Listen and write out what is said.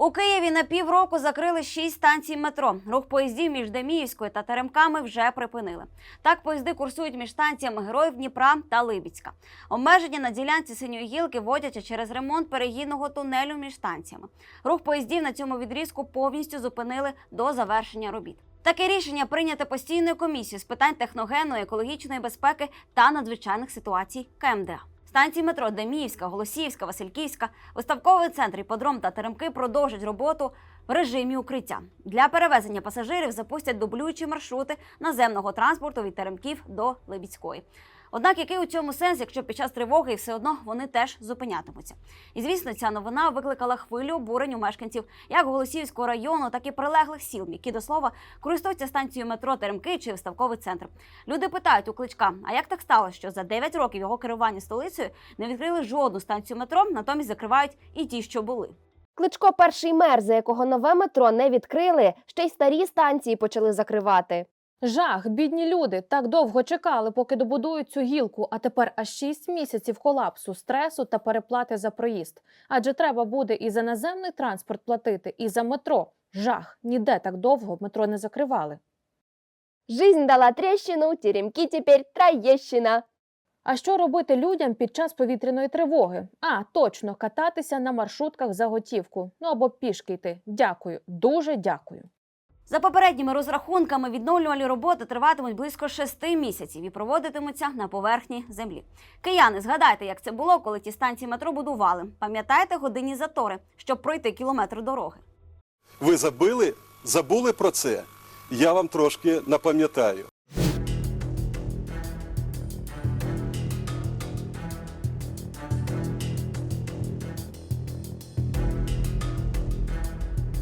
У Києві на півроку закрили шість станцій метро. Рух поїздів між Деміївською та Теремками вже припинили. Так поїзди курсують між станціями Героїв Дніпра та Либідська. Обмеження на ділянці синьої гілки вводяться через ремонт перегідного тунелю між станціями. Рух поїздів на цьому відрізку повністю зупинили до завершення робіт. Таке рішення прийняте постійною комісією з питань техногенної, екологічної безпеки та надзвичайних ситуацій КМДА. Станції метро Деміївська, Голосіївська, Васильківська, виставковий центр Іподром та Теремки продовжать роботу в режимі укриття. Для перевезення пасажирів запустять дублюючі маршрути наземного транспорту від Теремків до Либідської. Однак який у цьому сенс, якщо під час тривоги і все одно вони теж зупинятимуться? І звісно, ця новина викликала хвилю обурень у мешканців як Голосіївського району, так і прилеглих сіл, які до слова користуються станцією метро Теремки чи виставковий центр. Люди питають у кличка: а як так сталося, що за 9 років його керування столицею не відкрили жодну станцію метро, натомість закривають і ті, що були. Кличко перший мер, за якого нове метро не відкрили, ще й старі станції почали закривати. Жах, бідні люди так довго чекали, поки добудують цю гілку, а тепер аж 6 місяців колапсу, стресу та переплати за проїзд. Адже треба буде і за наземний транспорт платити, і за метро. Жах, ніде так довго метро не закривали. Жизнь дала трещину, теремки тепер троєщина. А що робити людям під час повітряної тривоги? А, точно, кататися на маршрутках за готівку. Ну або пішки йти. Дякую, дуже дякую. За попередніми розрахунками, відновлювальні роботи триватимуть близько шести місяців і проводитимуться на поверхні землі. Кияни, згадайте, як це було, коли ті станції метро будували. Пам'ятаєте годинні затори, щоб пройти кілометр дороги? Ви забили, забули про це? Я вам трошки напам'ятаю.